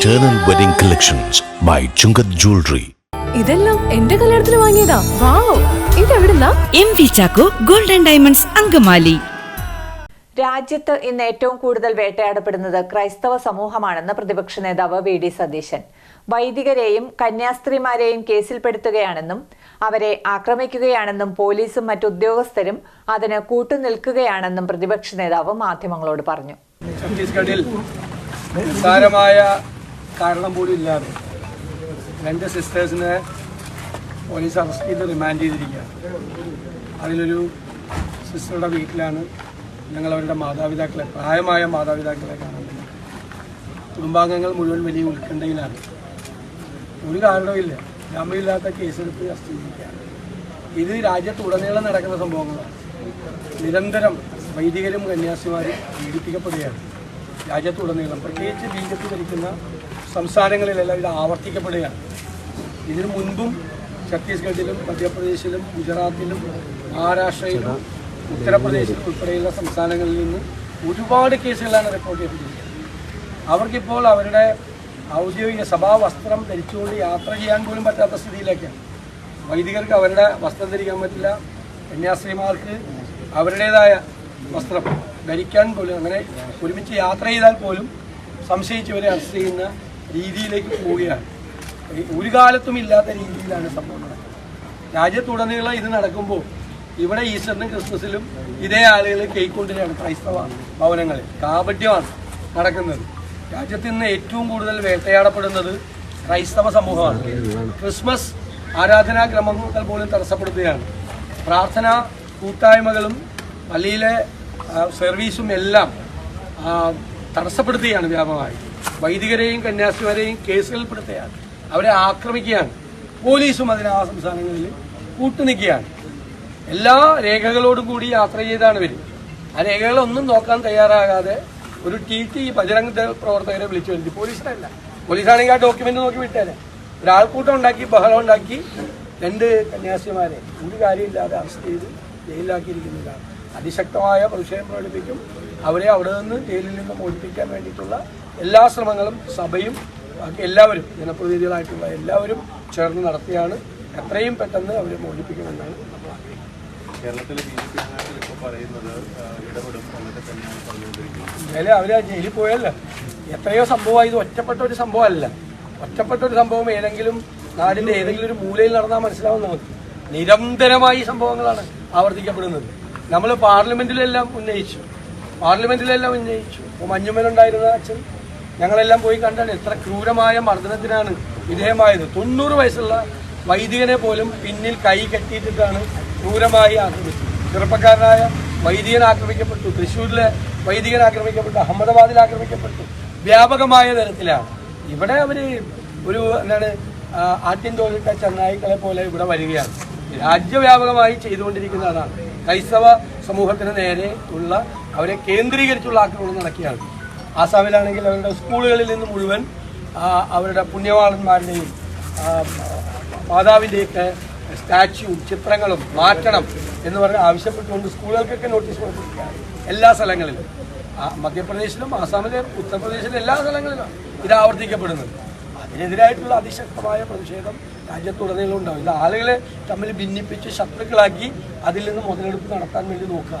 Eternal Wedding Collections by Chungat Jewelry. ഇതെല്ലാം എന്റെ കല്യാണത്തിന് വാങ്ങിയതാ. Wow. ഇതെവിടുന്നാ? M V Chacko golden diamonds Angamaly. രാജ്യത്ത് ഇന്ന് ഏറ്റവും കൂടുതൽ വേട്ടയാടപ്പെടുന്നത് ക്രൈസ്തവ സമൂഹമാണെന്ന് പ്രതിപക്ഷ നേതാവ് വി ഡി സതീശൻ. വൈദികരെയും കന്യാസ്ത്രീമാരെയും കേസിൽപ്പെടുത്തുകയാണെന്നും അവരെ ആക്രമിക്കുകയാണെന്നും പോലീസും മറ്റുദ്യോഗസ്ഥരും അതിന് കൂട്ടുനിൽക്കുകയാണെന്നും പ്രതിപക്ഷ നേതാവ് മാധ്യമങ്ങളോട് പറഞ്ഞു. ഛത്തീസ്ഗഡിൽ നിസ്സാരമായ കാരണം പോലും ഇല്ലാതെ രണ്ട് സിസ്റ്റേഴ്സിനെ പോലീസ് അറസ്റ്റ് ചെയ്ത് റിമാൻഡ് ചെയ്തിരിക്കുകയാണ്. അതിലൊരു സിസ്റ്ററുടെ വീട്ടിലാണ് ഞങ്ങൾ അവരുടെ മാതാപിതാക്കളെ പ്രായമായ മാതാപിതാക്കളെ കാണുന്നത് കുടുംബാംഗങ്ങൾ മുഴുവൻ വലിയ ഉത്കണ്ഠയിലാണ്. ഒരു കാരണവുമില്ല ജാമ്യമില്ലാത്ത കേസെടുത്ത് അറസ്റ്റ് ചെയ്തിരിക്കുകയാണ്. ഇത് രാജ്യത്തുടനീളം നടക്കുന്ന സംഭവങ്ങളാണ്. നിരന്തരം വൈദികരും കന്യാസിമാരും പീഡിപ്പിക്കപ്പെടുകയാണ്. രാജ്യത്തുടനീളം പ്രത്യേകിച്ച് ബി ജെ പി ഭരിക്കുന്ന സംസ്ഥാനങ്ങളിലെല്ലാം ഇത് ആവർത്തിക്കപ്പെടുകയാണ്. ഇതിനു മുൻപും ഛത്തീസ്ഗഡിലും മധ്യപ്രദേശിലും ഗുജറാത്തിലും മഹാരാഷ്ട്രയിലും ഉത്തർപ്രദേശിലും ഉൾപ്പെടെയുള്ള സംസ്ഥാനങ്ങളിൽ നിന്ന് ഒരുപാട് കേസുകളാണ് റിപ്പോർട്ട് ചെയ്തിരിക്കുന്നത്. അവർക്കിപ്പോൾ അവരുടെ ഔദ്യോഗിക സഭാ വസ്ത്രം ധരിച്ചുകൊണ്ട് യാത്ര ചെയ്യാൻ പോലും പറ്റാത്ത സ്ഥിതിയിലേക്കാണ്. വൈദികർക്ക് അവരുടെ വസ്ത്രം ധരിക്കാൻ പറ്റില്ല. കന്യാസ്ത്രീമാർക്ക് അവരുടേതായ വസ്ത്രം. ധരിക്കാൻ പോലും അങ്ങനെ ഒരുമിച്ച് യാത്ര ചെയ്താൽ പോലും സംശയിച്ചവരെ അറസ്റ്റ് ചെയ്യുന്ന രീതിയിലേക്ക് പോവുകയാണ്. ഒരു കാലത്തും ഇല്ലാത്ത രീതിയിലാണ് സംഭവം രാജ്യത്തുടനീളം ഇത് നടക്കുമ്പോൾ ഇവിടെ ഈസ്റ്ററിനും ക്രിസ്മസിലും ഇതേ ആളുകൾ കേൾക്കൊണ്ടിരിക്കുകയാണ് ക്രൈസ്തവ ഭവനങ്ങളിൽ. കാപട്യമാണ് നടക്കുന്നത്. രാജ്യത്ത് ഇന്ന് ഏറ്റവും കൂടുതൽ വേട്ടയാടപ്പെടുന്നത് ക്രൈസ്തവ സമൂഹമാണ്. ക്രിസ്മസ് ആരാധനാക്രമങ്ങൾ പോലും തടസ്സപ്പെടുത്തുകയാണ്. പ്രാർത്ഥന കൂട്ടായ്മകളും പള്ളിയിലെ സർവീസും എല്ലാം തടസ്സപ്പെടുത്തുകയാണ് വ്യാപകമായി. വൈദികരെയും കന്യാസ്ത്രീമാരെയും കേസുകൾപ്പെടുത്തുകയാണ് അവരെ ആക്രമിക്കുകയാണ്. പോലീസും അതിന് ആ സംസ്ഥാനങ്ങളിൽ കൂട്ടുനിൽക്കുകയാണ്. എല്ലാ രേഖകളോടും കൂടി യാത്ര ചെയ്താണ് വരും ആ രേഖകളൊന്നും നോക്കാൻ തയ്യാറാകാതെ ഒരു ടി ടി ബജരംഗ് പ്രവർത്തകരെ വിളിച്ചു വരുത്തി. പോലീസിനല്ല. പോലീസാണെങ്കിൽ ആ ഡോക്യുമെന്റ് നോക്കി വിട്ടേനെ. ഒരാൾക്കൂട്ടം ഉണ്ടാക്കി ബഹളം ഉണ്ടാക്കി രണ്ട് കന്യാസിമാരെ ഒരു കാര്യമില്ലാതെ അറസ്റ്റ് ചെയ്ത് ജയിലിലാക്കിയിരിക്കുന്നതാണ്. അതിശക്തമായ പ്രതിഷേധം പ്രകടിപ്പിക്കും. അവരെ അവിടെ നിന്ന് ജയിലിൽ നിന്ന് മോചിപ്പിക്കാൻ വേണ്ടിയിട്ടുള്ള എല്ലാ ശ്രമങ്ങളും സഭയും ബാക്കി എല്ലാവരും ജനപ്രതിനിധികളായിട്ടുള്ള എല്ലാവരും ചേർന്ന് നടത്തിയാണ്. എത്രയും പെട്ടെന്ന് അവരെ മോചിപ്പിക്കുമെന്നാണ് നമ്മൾ ആഗ്രഹിക്കുന്നത്. എന്തായാലും അവർ ആ ജയിലിൽ പോയല്ലോ? എത്രയോ സംഭവമായി ഇത് ഒറ്റപ്പെട്ട ഒരു സംഭവമല്ല. ഒറ്റപ്പെട്ട ഒരു സംഭവം ഏതെങ്കിലും നാടിന്റെ ഏതെങ്കിലും ഒരു മൂലയിൽ നടന്നാൽ മനസ്സിലാവും നമുക്ക്. നിരന്തരമായി സംഭവങ്ങളാണ് ആവർത്തിക്കപ്പെടുന്നത്. നമ്മൾ പാർലമെന്റിലെല്ലാം ഉന്നയിച്ചു. പാർലമെന്റിലെല്ലാം ഉന്നയിച്ചു. ഇപ്പോൾ മഞ്ഞുമലുണ്ടായിരുന്ന അച്ഛൻ ഞങ്ങളെല്ലാം പോയി കണ്ടാണ് എത്ര ക്രൂരമായ മർദ്ദനത്തിനാണ് വിധേയമായത് തൊണ്ണൂറ് വയസ്സുള്ള വൈദികനെ പോലും പിന്നിൽ കൈ കെട്ടിയിട്ടിട്ടാണ് ക്രൂരമായി ആക്രമിച്ചത്. ചെറുപ്പക്കാരനായ വൈദികൻ ആക്രമിക്കപ്പെട്ടു. തൃശ്ശൂരിലെ വൈദികൻ ആക്രമിക്കപ്പെട്ടു. അഹമ്മദാബാദിൽ ആക്രമിക്കപ്പെട്ടു. വ്യാപകമായ തരത്തിലാണ്. ഇവിടെ അവർ ഒരു എന്താണ് ആദ്യം തോന്നിട്ട ചെന്നായിക്കളെ പോലെ ഇവിടെ വരികയാണ്. രാജ്യവ്യാപകമായി ചെയ്തുകൊണ്ടിരിക്കുന്ന അതാണ് ക്രൈസ്തവ സമൂഹത്തിന് നേരെ ഉള്ള അവരെ കേന്ദ്രീകരിച്ചുള്ള ആക്രമണം നടക്കുകയാണ്. ആസാമിലാണെങ്കിൽ അവരുടെ സ്കൂളുകളിൽ നിന്ന് മുഴുവൻ അവരുടെ പുണ്യവാളന്മാരുടെയും മാതാവിന്റെയൊക്കെ സ്റ്റാച്യൂവും ചിത്രങ്ങളും മാറ്റണം എന്ന് പറഞ്ഞ് ആവശ്യപ്പെട്ടുകൊണ്ട് സ്കൂളുകൾക്കൊക്കെ നോട്ടീസ് കൊടുത്തിരിക്കുകയാണ് എല്ലാ സ്ഥലങ്ങളിലും. മധ്യപ്രദേശിലും ആസാമിലും ഉത്തർപ്രദേശിലും എല്ലാ സ്ഥലങ്ങളിലും ഇത് ആവർത്തിക്കപ്പെടുന്നത് അതിനെതിരായിട്ടുള്ള അതിശക്തമായ പ്രതിഷേധം രാജ്യത്തുടനീളം ഉണ്ടാവും ഇത് ആളുകളെ തമ്മിൽ ഭിന്നിപ്പിച്ച് ശത്രുക്കളാക്കി അതിൽ നിന്ന് മുതലെടുപ്പ് നടത്താൻ വേണ്ടി നോക്കുക.